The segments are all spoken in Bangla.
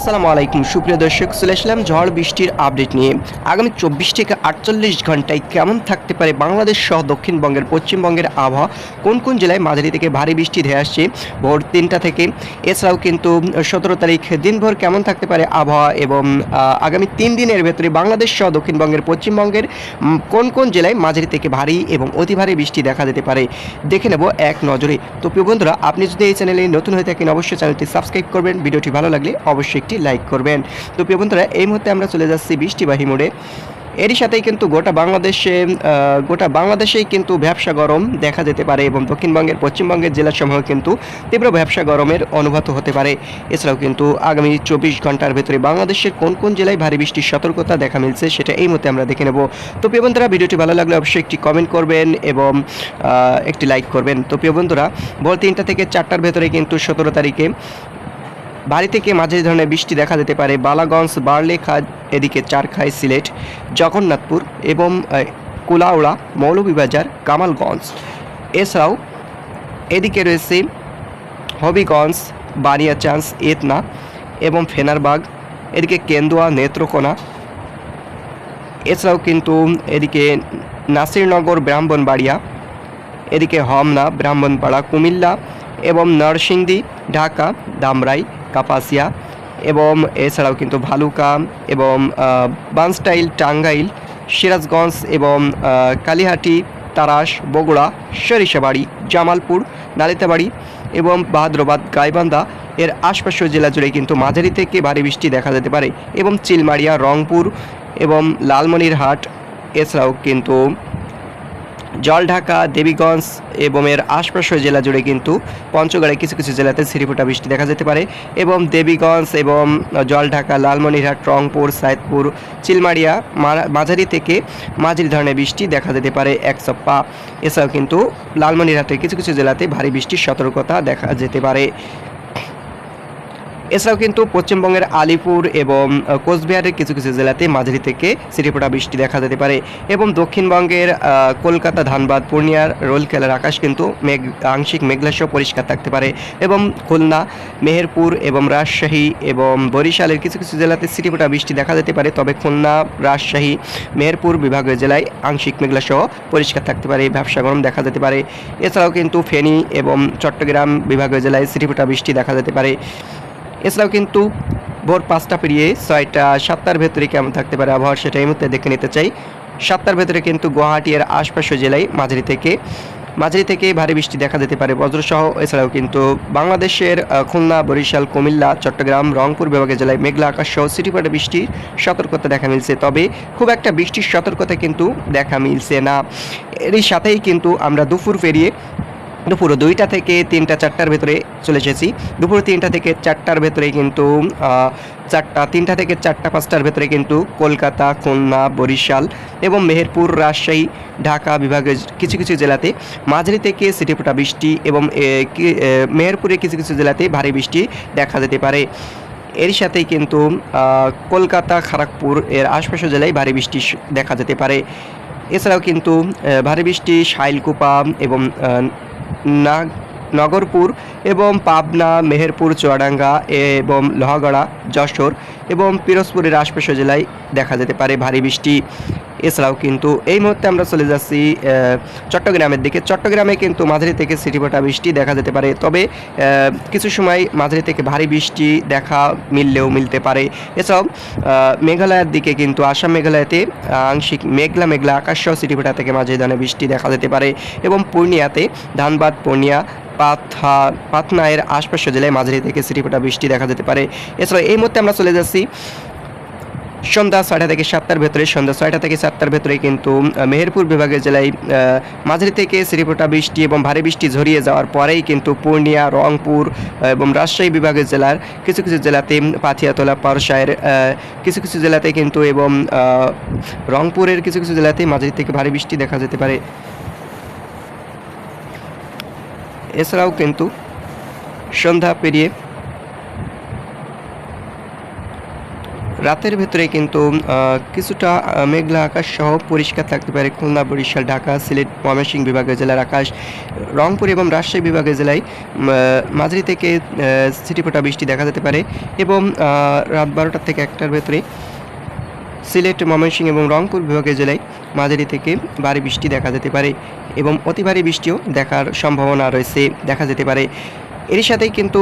আসসালামু আলাইকুম। সুপ্রিয় দর্শক, চলে আসলাম ঝড় বৃষ্টির আপডেট নিয়ে। আগামী চব্বিশ থেকে আটচল্লিশ ঘন্টায় কেমন থাকতে পারে বাংলাদেশ সহ দক্ষিণবঙ্গের, পশ্চিমবঙ্গের আবহাওয়া? কোন কোন জেলায় মাঝারি থেকে ভারী বৃষ্টি ধেয়ে আসছে? ভোর তিনটা থেকে। এছাড়াও কিন্তু সতেরো তারিখ দিনভর কেমন থাকতে পারে আবহাওয়া? এবং আগামী তিন দিনের ভেতরে বাংলাদেশ সহ দক্ষিণবঙ্গের, পশ্চিমবঙ্গের কোন কোন জেলায় মাঝারি থেকে ভারী এবং অতি ভারী বৃষ্টি দেখা যেতে পারে? দেখে নেব এক নজরে। তো প্রিয় বন্ধুরা, আপনি যদি এই চ্যানেলে নতুন হয়ে থাকেন, অবশ্যই চ্যানেলটি সাবস্ক্রাইব করবেন। ভিডিওটি ভালো লাগলে অবশ্যই একটি লাইক করবেন। তো প্রিয় বন্ধুরা, এই মুহূর্তে আমরা চলে যাচ্ছি বৃষ্টিবাহী মোড়ে। এরই সাথেই কিন্তু গোটা বাংলাদেশে গোটা বাংলাদেশেই কিন্তু ব্যবসা গরম দেখা যেতে পারে এবং দক্ষিণবঙ্গের, পশ্চিমবঙ্গের জেলাসমূহ কিন্তু তীব্র ব্যবসা গরমের অনুভূত হতে পারে। এছাড়াও কিন্তু আগামী চব্বিশ ঘণ্টার ভেতরে বাংলাদেশের কোন কোন জেলায় ভারী বৃষ্টির সতর্কতা দেখা মিলছে সেটা এই মুহূর্তে আমরা দেখে নেব। তো প্রিয় বন্ধুরা, ভিডিওটি ভালো লাগলে অবশ্যই একটি কমেন্ট করবেন এবং একটি লাইক করবেন। তো প্রিয় বন্ধুরা, ভোর তিনটা থেকে চারটার ভেতরে কিন্তু সতেরো তারিখে ভারী থেকে মাঝারি ধরনের বৃষ্টি দেখা যেতে পারে। বালাগঞ্জ, বার্লেখা, এদিকে চারখাই সিলেট, জগন্নাথপুর এবং কুলাউড়া, মৌলভীবাজার, কামালগঞ্জ। এছাড়াও এদিকে রয়েছে হবিগঞ্জ, বানিয়াচান্স, এতনা এবং ফেনারবাগ, এদিকে কেন্দুয়া, নেত্রকোনা। এছাড়াও কিন্তু এদিকে নাসিরনগর, ব্রাহ্মণবাড়িয়া, এদিকে হমনা ব্রাহ্মণপাড়া, কুমিল্লা এবং নরসিংদী, ঢাকা, দামরাই কাপাসিয়া এবং এছাড়াও কিন্তু ভালুকা এবং বানস্টাইল টাঙ্গাইল, সিরাজগঞ্জ এবং কালিহাটি, তারাস, বগুড়া, সরিষাবাড়ি, জামালপুর, নালিতাবাড়ি এবং বাহাদ্রাবাদ, গাইবান্ধা এর আশপাশের জেলা জুড়ে কিন্তু মাঝারি থেকে ভারী বৃষ্টি দেখা যেতে পারে এবং চিলমারিয়া, রংপুর এবং লালমনিরহাট, এছাড়াও কিন্তু জলঢাকা, দেবীগঞ্জ এবং এর আশপাশের জেলা জুড়ে কিন্তু পঞ্চগড়ে কিছু কিছু জেলাতে সিরিফোটা বৃষ্টি দেখা যেতে পারে এবং দেবীগঞ্জ এবং জলঢাকা, লালমনিরহাট, রংপুর, সাইদপুর, চিলমারিয়া মাঝারি থেকে মাঝারি ধরনের বৃষ্টি দেখা যেতে পারে এক সপ্তাহ। এছাড়াও কিন্তু লালমনিরহাটের কিছু কিছু জেলাতে ভারী বৃষ্টির সতর্কতা দেখা যেতে পারে। এছাড়াও কিন্তু পশ্চিমবঙ্গের আলিপুর এবং কোচবিহারের কিছু কিছু জেলাতে মাঝারি থেকে সিটিপোটা বৃষ্টি দেখা যেতে পারে এবং দক্ষিণবঙ্গের কলকাতা, ধানবাদ, পূর্ণিয়ার রোল খেলার আকাশ কিন্তু মেঘ, আংশিক মেঘলাসহ পরিষ্কার থাকতে পারে এবং খুলনা, মেহেরপুর এবং রাজশাহী এবং বরিশালের কিছু কিছু জেলাতে সিটিপোটা বৃষ্টি দেখা যেতে পারে। তবে খুলনা, রাজশাহী, মেহেরপুর বিভাগীয় জেলায় আংশিক মেঘলাসহ পরিষ্কার থাকতে পারে, ব্যবসা গরম দেখা যেতে পারে। এছাড়াও কিন্তু ফেনী এবং চট্টগ্রাম বিভাগীয় জেলায় সিটিপোটা বৃষ্টি দেখা যেতে পারে। এছাড়াও কিন্তু ভোর পাঁচটা পেরিয়ে ছয়টা, সাতটার ভেতরে কেমন থাকতে পারে আবহাওয়া সেটা এই মুহূর্তে দেখে নিতে চাই। সাতটার ভেতরে কিন্তু গুয়াহাটি এর আশপাশের জেলায় মাঝারি থেকে মাঝারি থেকে ভারী বৃষ্টি দেখা যেতে পারে বজ্রসহ। এছাড়াও কিন্তু বাংলাদেশের খুলনা, বরিশাল, কুমিল্লা, চট্টগ্রাম, রংপুর বিভাগের জেলায় মেঘলা আকাশ সহ সিটিপাটে বৃষ্টির সতর্কতা দেখা মিলছে। তবে খুব একটা বৃষ্টির সতর্কতা কিন্তু দেখা মিলছে না। এরই সাথেই কিন্তু আমরা দুপুর পেরিয়ে দুপুর দুইটা থেকে তিনটা, চারটার ভেতরে চলে এসেছি। দুপুর তিনটা থেকে চারটার ভেতরে কিন্তু চারটা, তিনটা থেকে চারটা, পাঁচটার ভেতরে কিন্তু কলকাতা, খুলনা, বরিশাল এবং মেহেরপুর, রাজশাহী, ঢাকা বিভাগের কিছু কিছু জেলাতে মাঝারি থেকে সিটিফোঁটা বৃষ্টি এবং মেহেরপুরের কিছু কিছু জেলাতে ভারী বৃষ্টি দেখা যেতে পারে। এর সাথেই কিন্তু কলকাতা খড়গপুর এর আশপাশের জেলায় ভারী বৃষ্টি দেখা যেতে পারে। এছাড়াও কিন্তু ভারী বৃষ্টি, শাইলকুপা এবং নগরপুর এবং পাবনা, মেহেরপুর, চুয়াডাঙ্গা এবং লোহাগড়া, যশোর এবং পিরোজপুরের আশপাশ জেলায় দেখা যেতে পারে ভারী বৃষ্টি। এছাড়াও কিন্তু এই মুহূর্তে আমরা চলে যাচ্ছি চট্টগ্রামের দিকে। চট্টগ্রামে কিন্তু মাঝারি থেকে সিটিপোটা বৃষ্টি দেখা যেতে পারে তবে কিছু সময় মাঝারি থেকে ভারী বৃষ্টি দেখা মিললেও মিলতে পারে। আহ, মেঘালয়ের দিকে কিন্তু আসাম মেঘালয়তে আংশিক মেঘলা মেঘলা আকাশ সিটিপোটা থেকে মাঝারি ধরনের বৃষ্টি দেখা যেতে পারে এবং পূর্ণিয়াতে ধানবাদ পূর্ণিয়া পাথা পাতনা এর আশপাশের জেলায় মাঝারি থেকে সিটিপোটা বৃষ্টি দেখা যেতে পারে। এছাড়া এই মুহূর্তে আমরা চলে যাচ্ছি সন্ধ্যা ছয়টা থেকে সাতটার ভেতরে, সন্ধ্যা ছয়টা থেকে সাতটার ভেতরে কিন্তু মেহেরপুর বিভাগের জেলায় মাঝারি থেকে সিরিপোটা বৃষ্টি এবং ভারী বৃষ্টি ঝরিয়ে যাওয়ার পরেই কিন্তু পূর্ণিয়া, রংপুর এবং রাজশাহী বিভাগের জেলার কিছু কিছু জেলাতে পাথিয়াতলা পারসায়ের কিছু কিছু জেলাতে কিন্তু এবং রংপুরের কিছু কিছু জেলাতে মাঝারি থেকে ভারী বৃষ্টি দেখা যেতে পারে। এছাড়াও কিন্তু সন্ধ্যা পেরিয়ে রাতের ভেতরে কিন্তু কিছুটা মেঘলা আকাশ সহ পরিষ্কার থাকতে পারে খুলনা, বরিশাল, ঢাকা, সিলেট, ময়মনসিংহ বিভাগের জেলার আকাশ। রংপুর এবং রাজশাহী বিভাগের জেলায় মাঝারি থেকে সিটিপোটা বৃষ্টি দেখা যেতে পারে এবং রাত বারোটা থেকে একটার ভেতরে সিলেট, ময়মনসিংহ এবং রংপুর বিভাগের জেলায় মাঝারি থেকে ভারী বৃষ্টি দেখা যেতে পারে এবং অতি ভারী বৃষ্টিও দেখার সম্ভাবনা রয়েছে, দেখা যেতে পারে। এরই সাথেই কিন্তু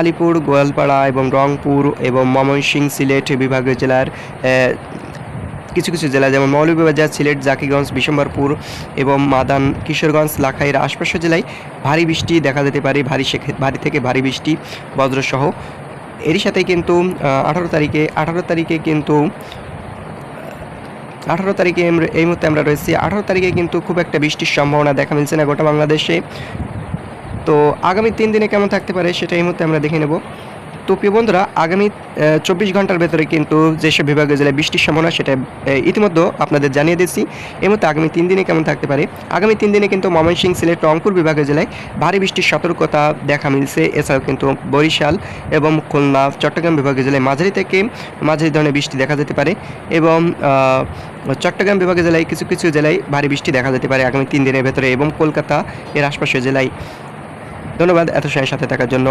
আলিপুর, গোয়ালপাড়া এবং রংপুর এবং ময়মনসিংহ সিলেট বিভাগীয় জেলার কিছু কিছু জেলা যেমন মৌলভীবাজার, সিলেট, জাকিগঞ্জ, বিশম্বরপুর এবং মাদান, কিশোরগঞ্জ, লাখাইয়ের আশপাশের জেলায় ভারী বৃষ্টি দেখা যেতে পারে। ভারী ভারী থেকে ভারী বৃষ্টি, বজ্রসহ। এরই সাথে কিন্তু আঠারো তারিখে আঠারো তারিখে কিন্তু, আঠারো তারিখে এই মুহূর্তে আমরা রয়েছি। আঠারো তারিখে কিন্তু খুব একটা বৃষ্টির সম্ভাবনা দেখা মিলছে না গোটা বাংলাদেশে। তো আগামী তিন দিনে কেমন থাকতে পারে সেটা এই মুহূর্তে আমরা দেখে নেব। তো প্রিয় বন্ধুরা, আগামী চব্বিশ ঘণ্টার ভেতরে কিন্তু যেসব বিভাগীয় জেলায় বৃষ্টির সম্ভাবনা সেটা ইতিমধ্যে আপনাদের জানিয়ে দিচ্ছি। এই মুহূর্তে আগামী তিন দিনে কেমন থাকতে পারে? আগামী তিন দিনে কিন্তু ময়মনসিং সিলেট রংপুর বিভাগীয় জেলায় ভারী বৃষ্টির সতর্কতা দেখা মিলছে। এছাড়াও কিন্তু বরিশাল এবং খুলনা, চট্টগ্রাম বিভাগীয় জেলায় মাঝারি থেকে মাঝারি ধরনের বৃষ্টি দেখা যেতে পারে এবং চট্টগ্রাম বিভাগীয় জেলায় কিছু কিছু জেলায় ভারী বৃষ্টি দেখা যেতে পারে আগামী তিন দিনের ভেতরে এবং কলকাতা এর আশপাশের জেলায়। ধন্যবাদ এত সময় সাথে থাকার জন্য।